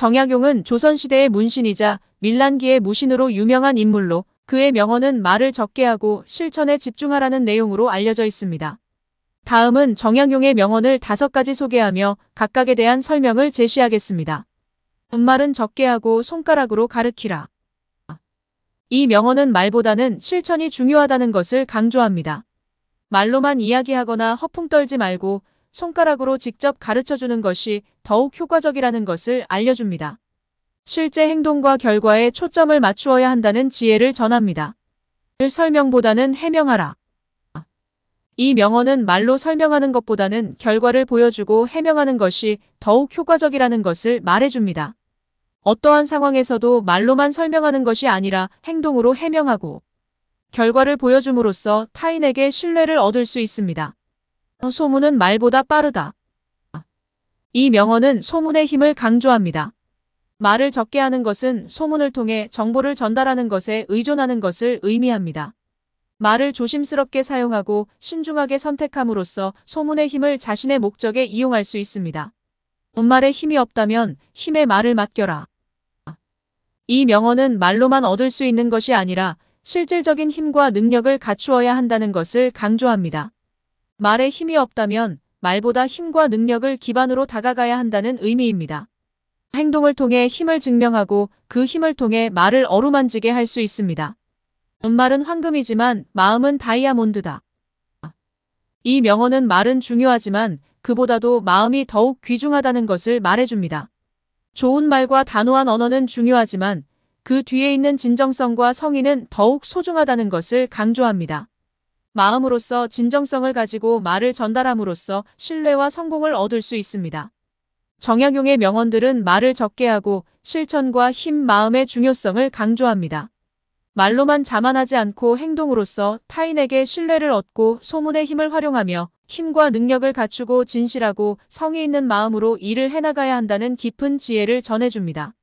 정약용은 조선시대의 문신이자 밀란기의 무신으로 유명한 인물로 그의 명언은 말을 적게 하고 실천에 집중하라는 내용으로 알려져 있습니다. 다음은 정약용의 명언을 다섯 가지 소개하며 각각에 대한 설명을 제시하겠습니다. 말은 적게 하고 손가락으로 가르키라. 이 명언은 말보다는 실천이 중요하다는 것을 강조합니다. 말로만 이야기하거나 허풍 떨지 말고 손가락으로 직접 가르쳐 주는 것이 더욱 효과적이라는 것을 알려줍니다. 실제 행동과 결과에 초점을 맞추어야 한다는 지혜를 전합니다. 설명보다는 해명하라. 이 명언은 말로 설명하는 것보다는 결과를 보여주고 해명하는 것이 더욱 효과적이라는 것을 말해줍니다. 어떠한 상황에서도 말로만 설명하는 것이 아니라 행동으로 해명하고 결과를 보여줌으로써 타인에게 신뢰를 얻을 수 있습니다. 소문은 말보다 빠르다. 이 명언은 소문의 힘을 강조합니다. 말을 적게 하는 것은 소문을 통해 정보를 전달하는 것에 의존하는 것을 의미합니다. 말을 조심스럽게 사용하고 신중하게 선택함으로써 소문의 힘을 자신의 목적에 이용할 수 있습니다. 말에 힘이 없다면 힘의 말을 맡겨라. 이 명언은 말로만 얻을 수 있는 것이 아니라 실질적인 힘과 능력을 갖추어야 한다는 것을 강조합니다. 말에 힘이 없다면 말보다 힘과 능력을 기반으로 다가가야 한다는 의미입니다. 행동을 통해 힘을 증명하고 그 힘을 통해 말을 어루만지게 할 수 있습니다. 말은 황금이지만 마음은 다이아몬드다. 이 명언은 말은 중요하지만 그보다도 마음이 더욱 귀중하다는 것을 말해줍니다. 좋은 말과 단호한 언어는 중요하지만 그 뒤에 있는 진정성과 성의는 더욱 소중하다는 것을 강조합니다. 마음으로서 진정성을 가지고 말을 전달함으로써 신뢰와 성공을 얻을 수 있습니다. 정약용의 명언들은 말을 적게 하고 실천과 힘, 마음의 중요성을 강조합니다. 말로만 자만하지 않고 행동으로써 타인에게 신뢰를 얻고 소문의 힘을 활용하며 힘과 능력을 갖추고 진실하고 성의 있는 마음으로 일을 해나가야 한다는 깊은 지혜를 전해줍니다.